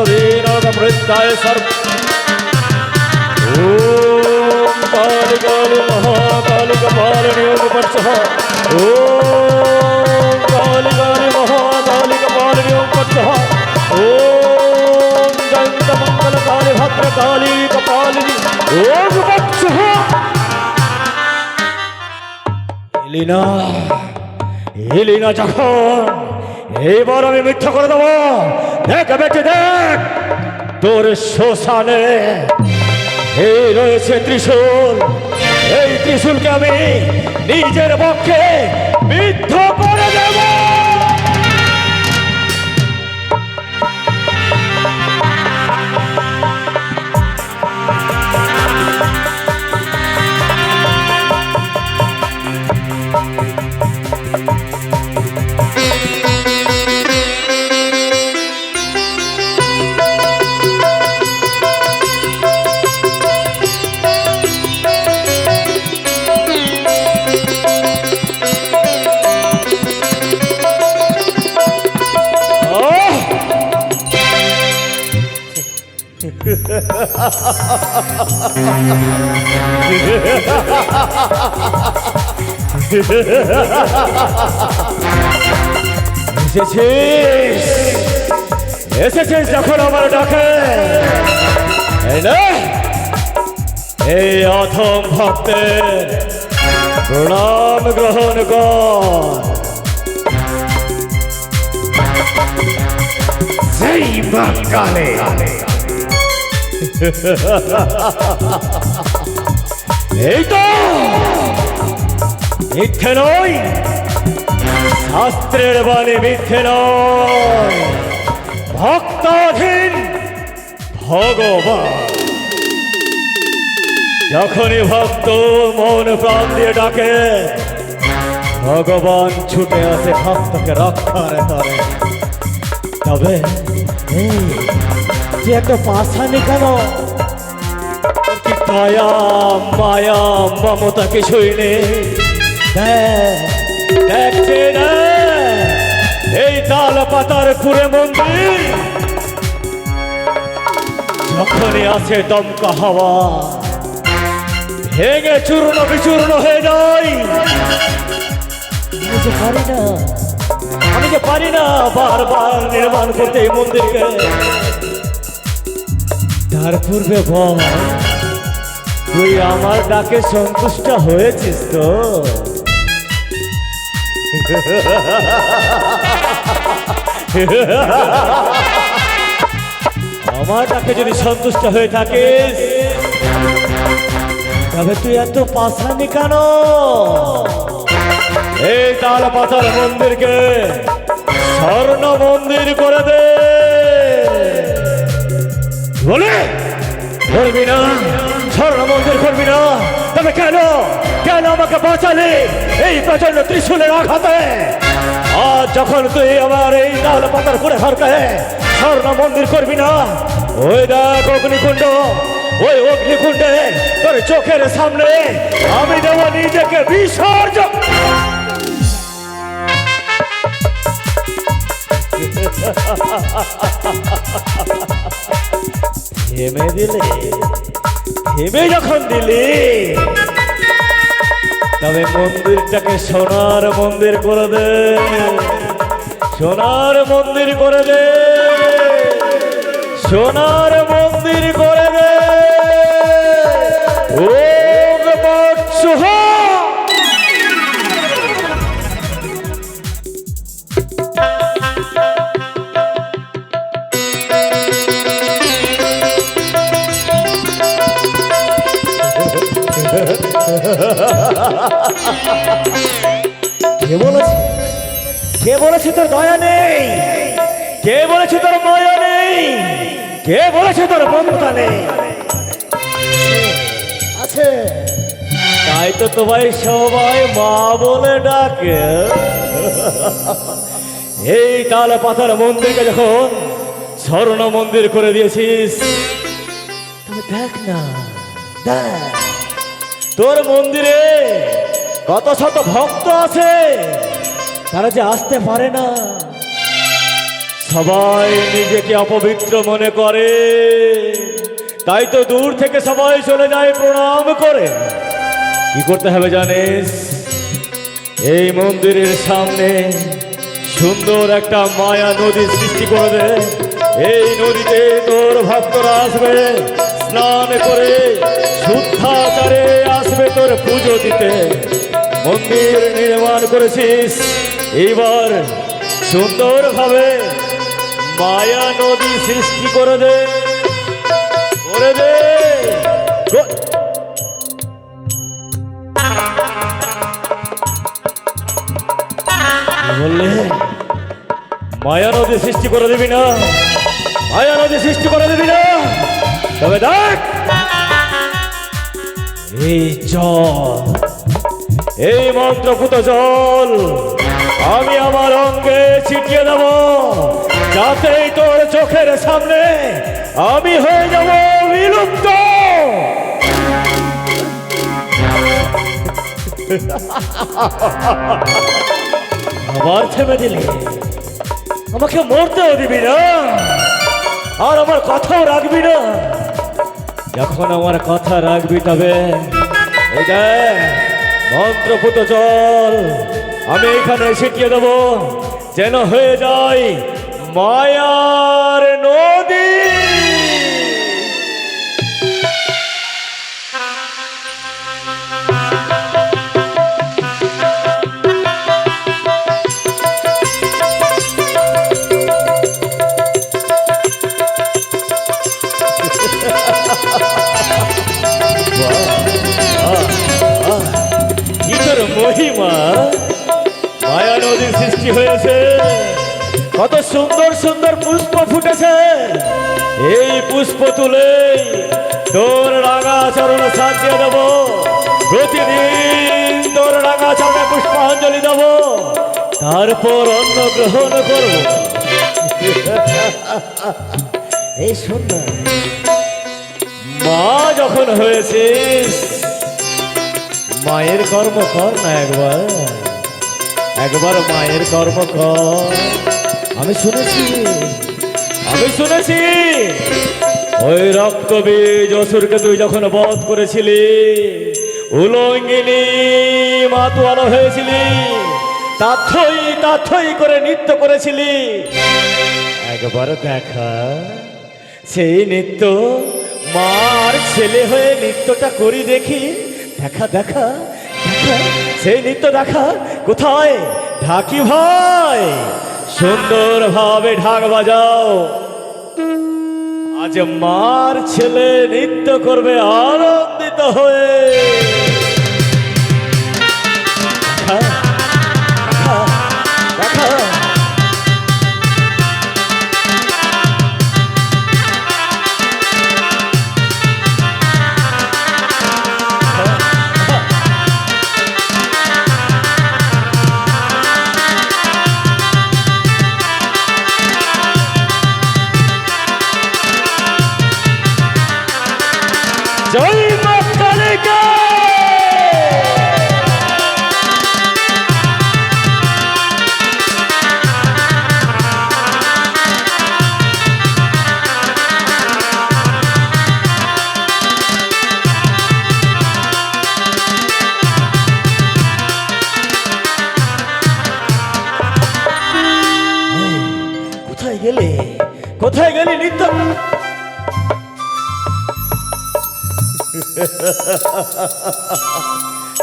सर्ववीरमृताय सर्व ॐ कालिकालि महाकालिकपालिनि ओङ्पक्षः ॐ कालिकालि महाकालिकपालिनि ओङ्पक्षः ॐ दन्तमङ्गलकालि भद्रकाली कपालिनि ओङ्पक्षः এলিনা এলিনা যখন এইবার আমি মিথ্যা করে দেবো দেখ বেটে, দেখ। তোর শ্মশানে এই রয়েছে ত্রিশূল। এই ত্রিশূলকে আমি নিজের পক্ষে বিদ্ধ করে দেব। এসেছিস? এসেছিস যখন আমার ডাকে। এই অথম ভক্তের প্রণাম গ্রহণ কর। সেই বাঙালে এই মিথ্যে নয় শাস্ত্রের বাণী মিথ্যে নয় ভক্তাধীন ভগবান! যখনই ভক্ত মন প্রাণ দিয়ে ডাকে, ভগবান ছুটে আসে ভক্তকে রক্ষার করে তবে এই তুই একটা পাশানি কেন? কায়া মায়া মমতা কিছুই নেই। না এই তাল পাতার কুড়ে মন্দির। যখনই আছে দমকা হাওয়া, ভেঙে চূর্ণ বিচূর্ণ হয়ে যায়। যে পারি না, আমি যে পারি না বারবার নির্মাণ করতে এই মন্দিরকে। তার পূর্বে বল তুই আমার ডাকে সন্তুষ্ট হয়েছিস তো? আমার ডাকে যদি সন্তুষ্ট হয়ে থাকিস, তবে তুই এত পাশানি কেন? এই তাল পাতার মন্দিরকে স্বর্ণ মন্দির করে দে। বলে? করবি না স্বর্ণ মন্দির করবি না তবে কেন কেন আমাকে বাঁচালে এই প্রচণ্ড ত্রিশূলের আঘাতে? আজ যখন তুই আমার এই তাল পাতার করে ঘরকে স্বর্ণ মন্দির করবি না ওই দেখ অগ্নিকুণ্ড, ওই অগ্নিকুণ্ডে তোর চোখের সামনে আমি দেব নিজেকে বিসর্জন। থেমে দিলে থেমে যখন দিলি, তবে মন্দিরটাকে সোনার মন্দির করে দে, সোনার মন্দির করে দে, সোনার মন্দির করে কে বলেছে? কে বলেছে তোর দয়া নেই? কে বলেছে তোর মায়া নেই? কে বলেছে তোর মমতা নেই? আছে। তাই তো তোমায় সবাই মা বলে ডাকে। এই তালে পাতার মন্দিরকে যখন স্বর্ণ মন্দির করে দিয়েছিস দেখ না, দেখ। তোর মন্দিরে কত শত ভক্ত আছে তারা যে আসতে পারে না। সবাই নিজেকে অপবিত্র মনে করে। তাই তো দূর থেকে সবাই চলে যায় প্রণাম করে। কি করতে হবে জানিস? এই মন্দিরের সামনে সুন্দর একটা মায়া নদী সৃষ্টি করে দে এই নদীতে তোর ভক্তরা আসবে। স্নান করে শুদ্ধাচারে আসবে তোর পুজো দিতে। মন্দির নির্মাণ করেছিস। এইবার সুন্দরভাবে মায়া নদী সৃষ্টি করে দে। করে দে। বললে? মায়া নদী সৃষ্টি করে দিবি না? মায়া নদী সৃষ্টি করে দিবি না? তবে দেখ। এই জল। এই মন্ত্রপুত জল আমি আমার অঙ্গে ছিটিয়ে দেব। যাতে তোর চোখের সামনে আমি হয়ে যাব বিলুপ্ত। আবার থেমে দিলি। আমাকে মরতেও দিবি না। আর আমার কথাও রাখবি না। যখন আমার কথা রাখবি তবে মন্ত্রপুত জল, আমি এখানে ছিটিয়ে দেব, যেন হয়ে যায় মায়ার কত সুন্দর সুন্দর পুষ্প ফুটেছে। এই পুষ্প তুলে তোর রাঙা চরণ সাজিয়ে দেব। প্রতিদিন তোর রাঙা চরণে পুষ্পাঞ্জলি দেব। তারপর অন্ন গ্রহণ করব। এই সুন্দর। মা যখন হয়েছিস, মায়ের কর্ম কর না একবার। একবার মায়ের কর্ম কর। আমি শুনেছি। আমি শুনেছি। ওই রক্ত বীজ অসুরকে তুই যখন বধ করেছিলি, উলঙ্গিনী মাতুয়ালো হয়েছিলি, তাথই তাথই করে নৃত্য করেছিলি। একবার দেখা, সেই নৃত্য মার ছেলে হয়ে নৃত্যটা করি দেখি। দেখা দেখা দেখা, সেই নৃত্য দেখা কোথায়? ঢাকি ভাই। সুন্দর ভাবে ঢাক বাজাও। আজ মার ছেলে নৃত্য করবে আনন্দিত হয়ে।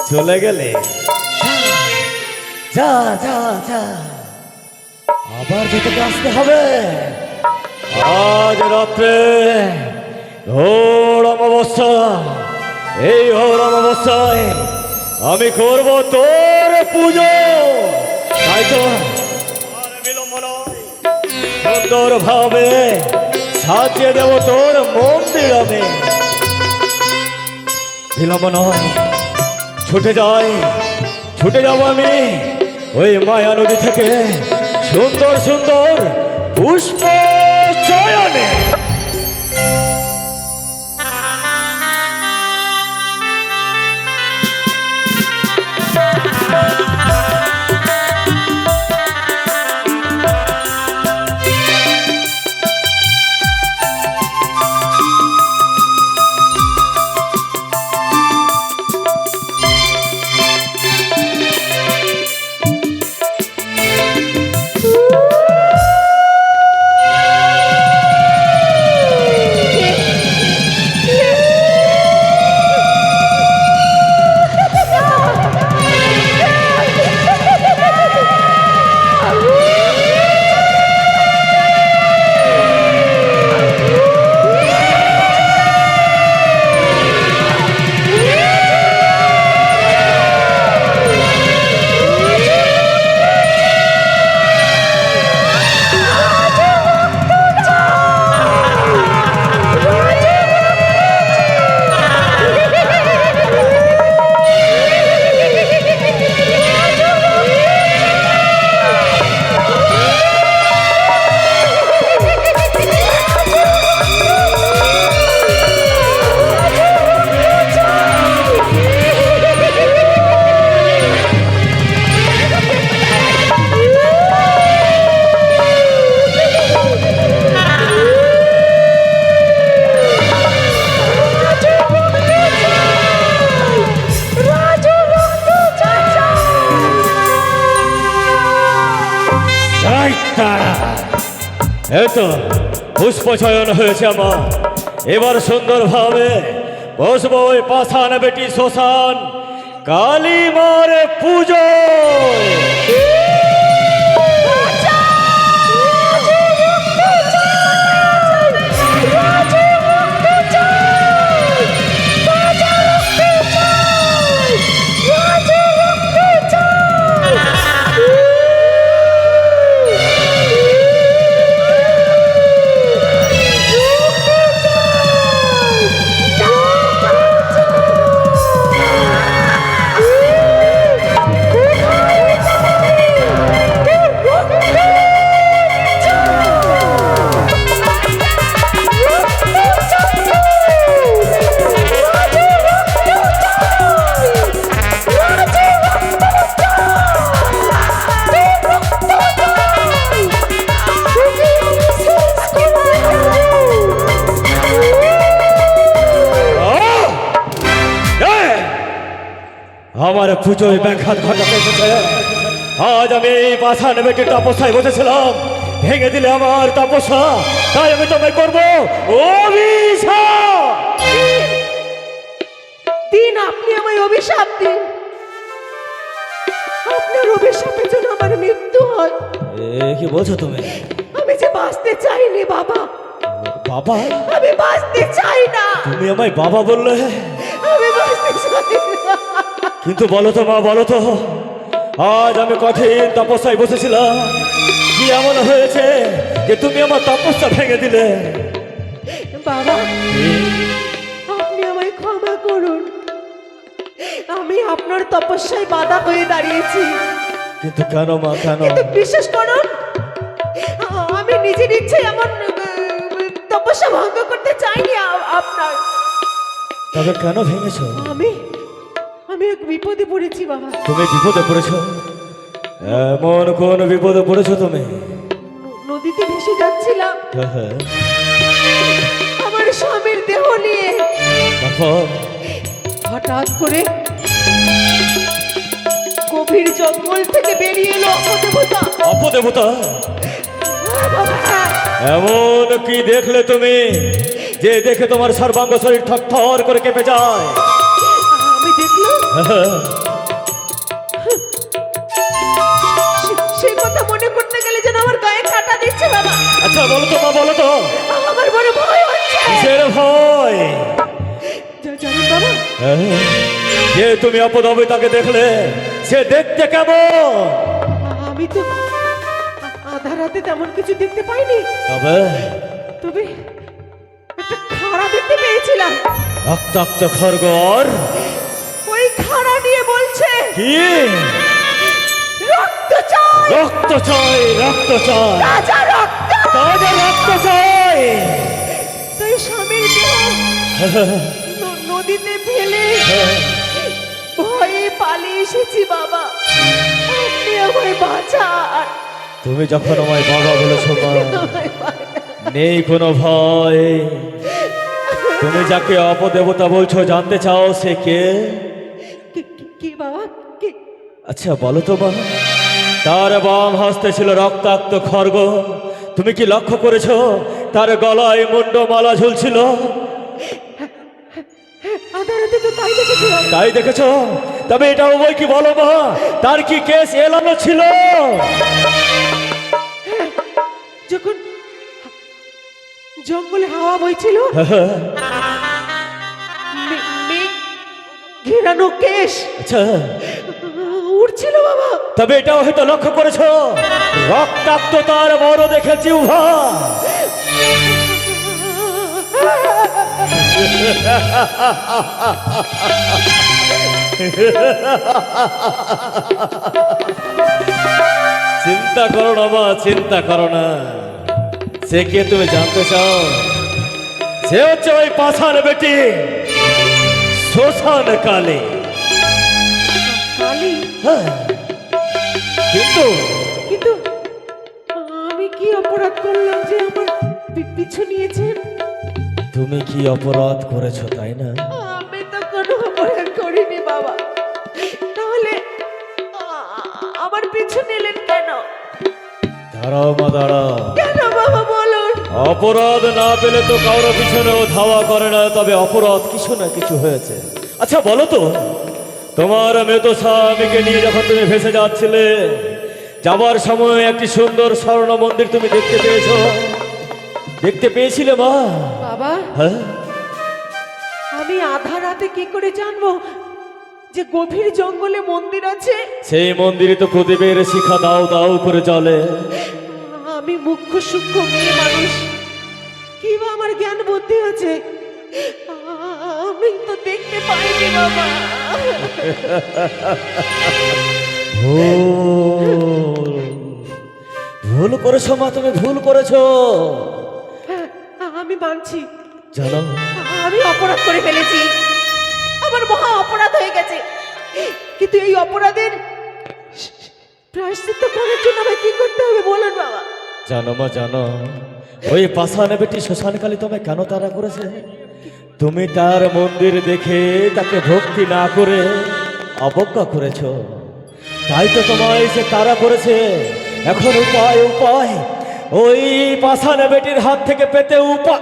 চলে গেলে? যা যা যা আবার যেতে আসতে হবে। আজ রাত্রে ঘোর অমাবস্যা। এই ঘোর অমাবস্যায় আমি করব তোর পুজো। তাই তো। সুন্দর ভাবে সাজিয়ে দেব তোর মন্দির আমি। বিলম্ব নয় ছুটে যাই, ছুটে যাব আমি ওই মায়া নদী থেকে। সুন্দর সুন্দর পুষ্প চয়নে। পুষ্প হয়েছে আমার। এবার সুন্দরভাবে বসবো ওই পাশান বেটি শ্মশান। কালী মারে পুজো। পুজোয় ব্যাঘাত ঘটাতে এসেছে। আজ আমি এই পাশান বেটির তপস্যায় বসেছিলাম। ভেঙে দিলে আমার তপস্যা। তাই আমি তোমায় করব দিন আপনি আমায় অভিশাপ দিন। আপনার অভিশাপের জন্য আমার মৃত্যু হয়। কি বলছো তুমি? আমি যে বাঁচতে চাইনি বাবা। বাবা? আমি বাঁচতে চাই না। তুমি আমায় বাবা বললে? আমি বাঁচতে চাই না। কিন্তু বলো তো মা বলো তো। আজ আমি কঠিন তপস্যায় বসেছিলাম। কি এমন হয়েছে যে তুমি আমার তপস্যা ভেঙে দিলে? বাবা আপনি আমায় ক্ষমা করুন। আমি আপনার তপস্যায় বাধা হয়ে দাঁড়িয়েছি। কিন্তু কেন মা কেন? কিন্তু বিশ্বাস করুন আমি নিজের ইচ্ছে এমন তপস্যা ভঙ্গ করতে চাইনি আপনার। তবে কেন ভেঙেছো? আমি আমি এক বিপদে পড়েছি বাবা। তুমি বিপদে পড়েছো? এমন কোন বিপদে পড়েছো তুমি? নদীতে ভেসে যাচ্ছিলাম। হ্যাঁ, হ্যাঁ। আমার স্বামীর দেহ নিয়ে। হঠাৎ করে গভীর জঙ্গল থেকে বেরিয়ে এলো অপদেবতা। অপদেবতা। এমন কি দেখলে তুমি? যে দেখে তোমার সর্বাঙ্গ শরীর থর করে কেঁপে যায়। আমি দেখলাম সে- কথা মনে করতে গেলে যেন আমার গায়ে কাটা দিচ্ছে বাবা। আচ্ছা বলো তো মা বলো তো। আমার বড় ভয় হচ্ছে। কিসের ভয়? জানেন বাবা। হ্যাঁ, যে তুমি অপদবিতাকে দেখলে সে দেখতে কেমন? আমি তো আধা রাতে তেমন কিছু দেখতে পাইনি। তবে? তবে একটা খাড়া দেখতে পেয়েছিলাম। রক্তাক্ত খরগর ওই খাড়া নিয়ে বলছে কি? রক্ত চাই। রক্ত চাই রক্ত চাই। রাজা রক্ত। তাজা রক্ত চাই। তাই স্বামীর দেহ নদীতে ফেলে ভয়ে পালিয়ে এসেছি বাবা। আপনি আমায় বাঁচান তুমি যখন আমায় বাবা বলেছ মা নেই কোনো ভয়। তুমি যাকে অপদেবতা বলছো জানতে চাও সে কি? আচ্ছা বলো তো মা তার বাম হস্তে ছিল রক্তাক্ত খর্গ। তুমি কি লক্ষ্য করেছ? তার গলায় মুন্ডমালা ঝুলছিল। তাই দেখেছি? তবে এটা উভয় কি বলো মা? তার কি কেস এলানো ছিল? যখন জঙ্গলে হাওয়া বইছিল মেঘ ঘেরানো কেশ আচ্ছা। উঠছিল বাবা? তবে এটাও হয়তো লক্ষ্য করেছ। রক্তাক্ত তার বড় দেখেছি উভা চিন্তা করো না মা, চিন্তা করো না। সে কে তুমি জানতে চাও? সে হচ্ছে ওই পাশান বেটি শ্মশান কালী কিন্তু কিন্তু আমি কি অপরাধ করলাম যে আমার পিছু নিয়েছেন তুমি কি অপরাধ করেছ তাই না? আমি তো কোনো অপরাধ করিনি বাবা। তাহলে আমার পিছু নিলেন কেন? দাঁড়াও মা দাঁড়াও। কেন বাবা বলুন? অপরাধ না পেলে তো কারও পিছনেও ধাওয়া করে না তবে অপরাধ কিছু না কিছু হয়েছে। আচ্ছা বলো তো তোমার মৃত স্বামীকে নিয়ে যখন তুমি ভেসে যাচ্ছিলে যাবার সময় একটি সুন্দর স্বর্ণ মন্দির তুমি দেখতে পেয়েছ। দেখতে পেয়েছিলে মা? বাবা হ্যাঁ? আমি আধা রাতে কি করে জানব যে গভীর জঙ্গলে মন্দির আছে? সেই মন্দিরে তো প্রদীপের শিখা দাও দাও করে চলে আমি মুখ্য সূক্ষ্ম মেয়ে মানুষ। কি বা আমার জ্ঞান বুদ্ধি আছে? আমি তো দেখতে পাইনি বাবা। ভুল। ভুল করেছ মা তুমি ভুল করেছ। আমি মানছি। জানো। আমি অপরাধ করে ফেলেছি। আমার মহা অপরাধ হয়ে গেছে। কিন্তু এই অপরাধের প্রায়শ্চিত্ত করার জন্য আমায় কি করতে হবে বলুন বাবা। জানো মা জানো। ওই পাশানে বেটি শ্মশানকালী তোমায় কেন তারা করেছে? তুমি তার মন্দির দেখে তাকে ভক্তি না করে অবজ্ঞা করেছ। তাই তো তোমায় সে তারা করেছে। এখন উপায় উপায়। ওই পাশানে বেটির হাত থেকে পেতে উপায়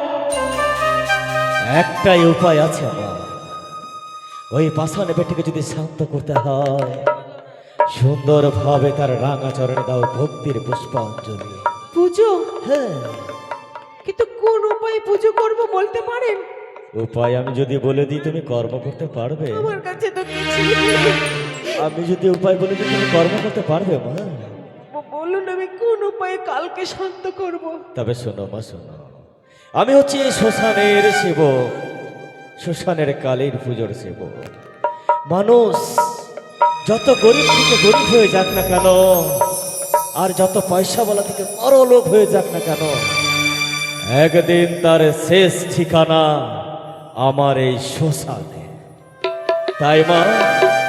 একটাই উপায় আছে আমার। ওই পাশানে বেটিকে যদি শান্ত করতে হয় সুন্দরভাবে তার রাঙা চরণে দাও ভক্তির পুষ্পাঞ্জলি। পুজো? হ্যাঁ। কিন্তু কোন উপায়ে পুজো করব বলতে পারেন? উপায় আমি যদি বলে দিই তুমি কর্ম করতে পারবে? আমার কাছে তো কিছুই নেই। আমি যদি উপায় বলে দিই তুমি কর্ম করতে পারবে মা? ব- বলুন আমি কোন উপায়ে কালকে শান্ত করব? তবে শোনো মা শোনো। আমি হচ্ছি এই শ্মশানের সেবক শ্মশানের কালীর পুজোর সেবক। মানুষ যত গরিব থেকে গরিব হয়ে যাক না কেন আর যত পয়সাওয়ালা থেকে বড় লোক হয়ে যাক না কেন একদিন তার শেষ ঠিকানা আমার এই শ্মশানে। তাই মা,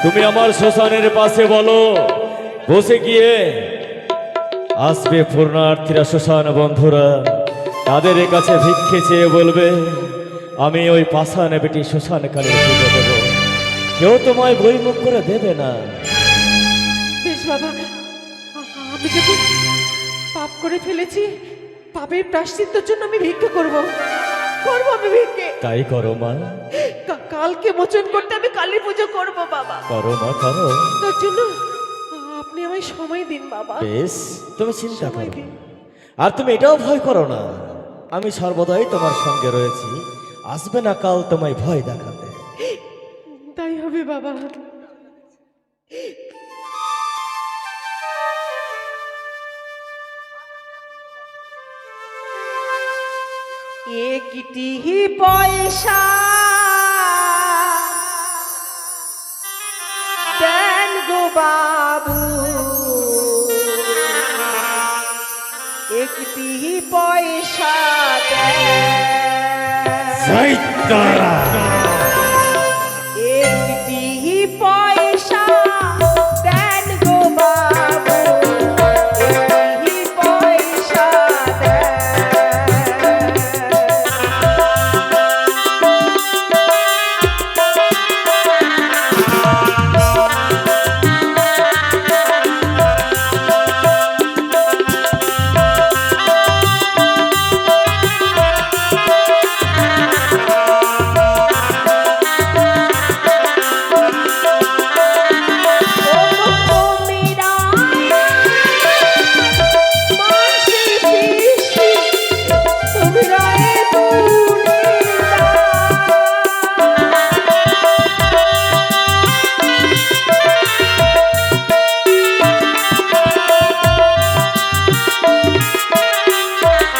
তুমি আমার শ্মশানের পাশে বলো, বসে গিয়ে আসবে পূর্ণার্থীরা শ্মশান বন্ধুরা, তাদের কাছে ভিক্ষে চেয়ে বলবে, আমি ওই পাশানে বেটি শ্মশান কালে পুজো দেবো। কেউ তোমায় বইমুখ করে দেবে না। আমি পাপ করে ফেলেছি, পাপের প্রাশ্চিত্যের জন্য আমি ভিক্ষা করব। করব ভিক্ষে তাই করো মা। কালকে মোচন করতে আমি কালী পুজো করব বাবা। করো মা করো। তার জন্য আপনি আমায় সময় দিন বাবা। বেশ তুমি চিন্তা করো। আর তুমি এটাও ভয় করো না। আমি সর্বদাই তোমার সঙ্গে রয়েছি। আসবে না কাল তোমায় ভয় দেখাতে। তাই হবে বাবা। একটি পয়সা। দেন গো বাবু। একটি পয়সা দেন।